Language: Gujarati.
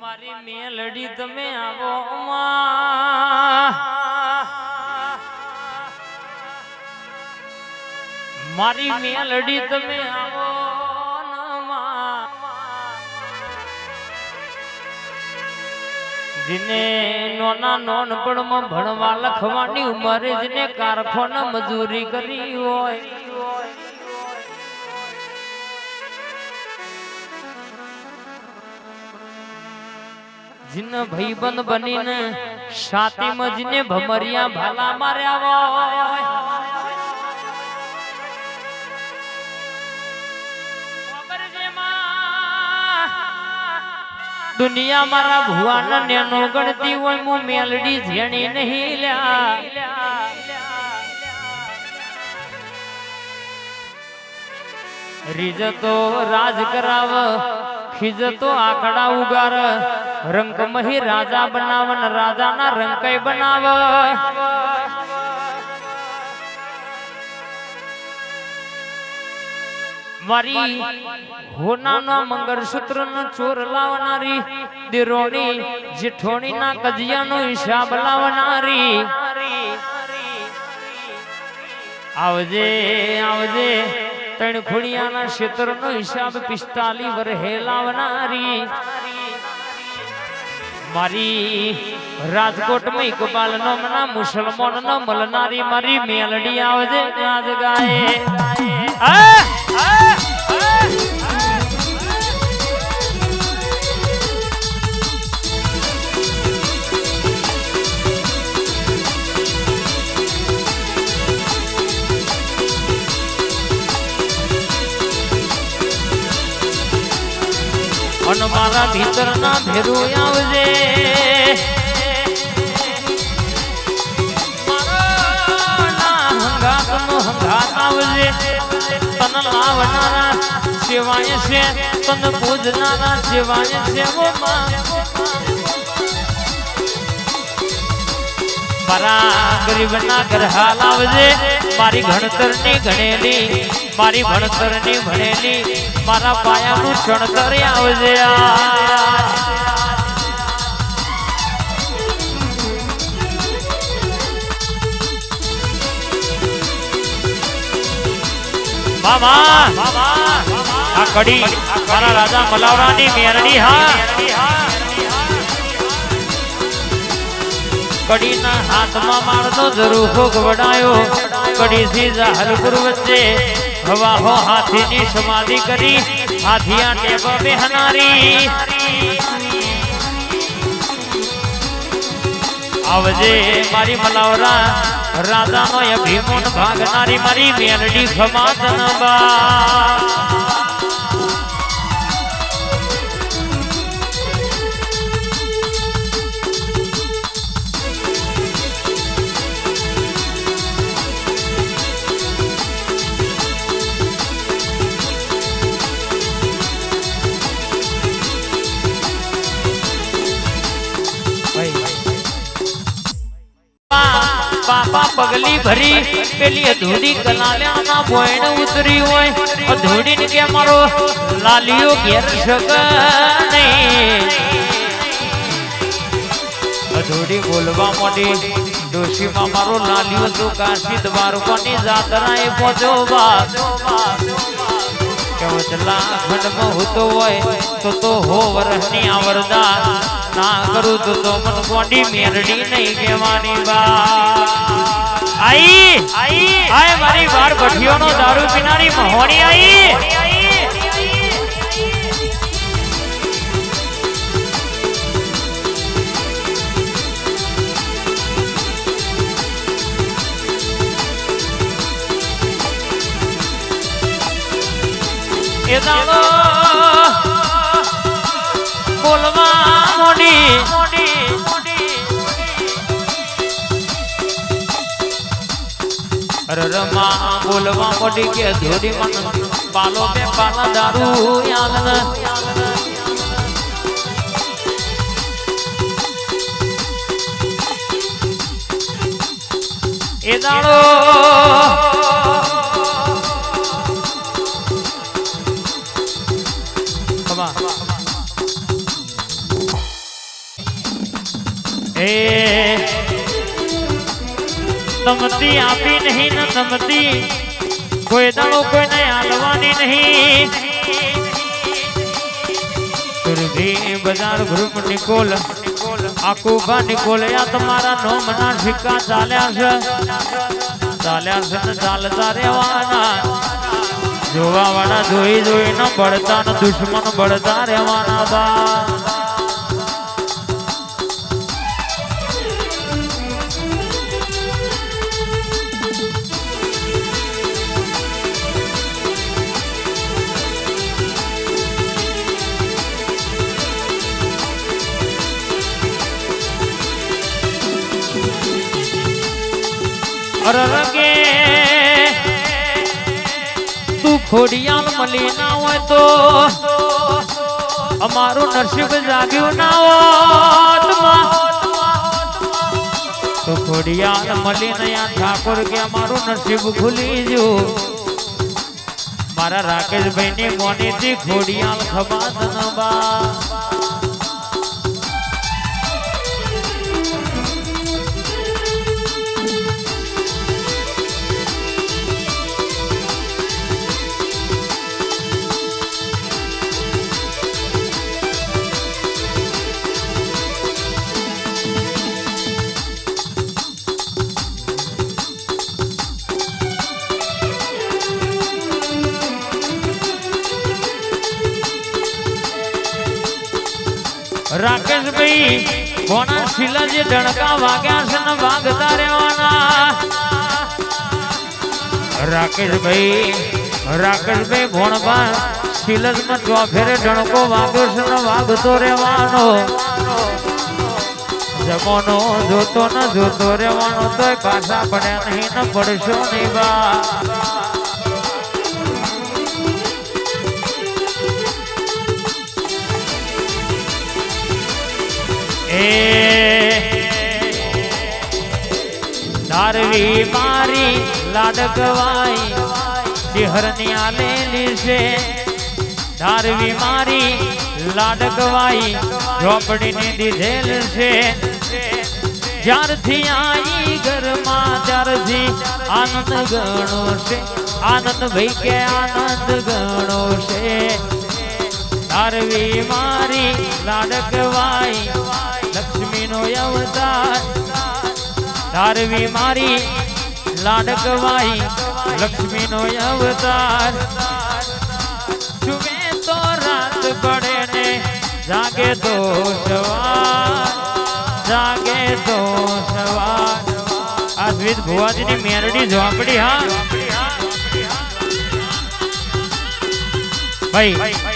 મારી મેલડી તમે આવો. મારી મેલડી તમે આવો. જેને નોના નોનપણમાં ભણવા લખવાની ઉંમરે જેને કારખાના મજૂરી કરી હોય જીન ભાઈબંધ બનીને સાતી મજને ભમરિયા ભાલા માર્યા હોય? દુનિયા મારા ભુવાના નેનો ગણતી હોય હું મેલડી જેણી નહીં લ્યા રીજતો રાજ કરાવ ખીજતો આખડા ઉગાર રંક મહી રાજા બનાવન, રાજાના રંકઈ બનાવ. મારી હોનાના મંગળસૂત્ર નો ચોર લાવનારી દિરોણી જેઠોણી ના કજિયાનો હિસાબ લાવનારી. આવજે આવજે. ત્રણ ખુડિયાના ક્ષેત્રનો હિસાબ પિસ્તાલી વર હેલાવનારી. મારી રાજકોટમાં ઇકબાલ નો મના મુસલમાન નો મલનારી મારી મેલડી આવજે આજ ગાય. અન મારા ભીતરના ભેરું આવજે. આવજે. તન લાવનારા સેવાય છે, તન પૂજનારા સેવાય છે ગણેલી મારી ભણતરની ભણેલી, મારા પાયાનું ચણતર આવજે. મામા, આ કડી મારા રાજા મલાવરાની મેરડી, હા કડીના હાથમાં મારનો જરૂખો ગવડાયો કડીથી જાહલપુર વચ્ચે હવા હો હાથીની સમાધિ કરી, હાથિયા ટેપ બેહનારી આવજે મારી મલાવરા, રાજાનો અભિમોન ભાગનારી મારી મેલડી ખમાતન પગલી ભરી પેલી અધૂરી કલાલ્યાના બોયણ ઉતરી હોય. અધૂરી ને કે મારો લાલિયો ઘેર શક અધૂરી બોલવા માંડી, ડોશીમાં મારો લાલિયો તો કાશી દ્વારકાની જાત્રાએ પહોંચો બા કેવતલા ખંડમાં હોતો હોય, તો તો હો વરસની આવરદા ના કરું તો તો મન કોડી મેરડી નહીં કહેવાની બા આઈ આઈ આય મારી વાર ભઠિયોનો દારૂ પીનારી મહોણી આઈ. એ દાડો બોલવા મોડી રરમાં બોલવા પડી કે ધોરી મન પાલો બે પાલા દારૂ યાદ એ દાડો. એ તમતી આપી નહીં, ન તમતી કોઈ દાડો કોઈને હાલવાની નહીં. બજાર ગ્રુપ નિકોલ આકુબા નિકોલ, આ તમારા નોમના સિક્કા ચાલ્યા છે. ચાલ્યા છે ને ચાલતા રહેવાના. જોવા વાળા જોઈ જોઈ ન બળતા ન દુશ્મન બળતા રહેવાના બા. અરરગે તું ખોડિયાલ મળી ના હોય તો અમારું નસીબ જાગ્યું ના હોય. તો ખોડિયાલ મળી નયા ઠાકોર કે અમારું નસીબ ખુલી ગયું. મારા રાકેશભાઈ ની મોની થી ખોડિયાલ ખબાત ન રાકેશભાઈ કોના શિલા જે ડણકા વાગ્યા છે ને વાગતા રહેવાના. રાકેશભાઈ રાકેશભાઈ, ભોણભા શીલજમાં ચોફેરે ડણકો વાગ્યો છે ને વાગતો રહેવાનો. જમોનો જોતો ન જોતો રહેવાનો, તોય પાછા પડ્યા નહીં ન પડશો નહીં બા. ધારવી મારી લાડકવાઈ, શિહરની આલેલી છે ધારવી મારી લાડકવાઈ, ઝોપડીની દીધેલ છે જ્યારથી આઈ ઘરમાં, ત્યારથી આનંદ ગણો છે આનંદ ભાઈ કે આનંદ ગણો છે ધારવી મારી લાડકવાઈ લક્ષ્મીનો અવતાર. ધારવી મારી લાડકવાઈ લક્ષ્મીનો અવતાર. સુવે તો રાત પડે ને જાગે તો સવાર. જાગે તો સવાર. આ સ્વીત ભુવાજીની મેરડી ઝોપડી હા? ભાઈ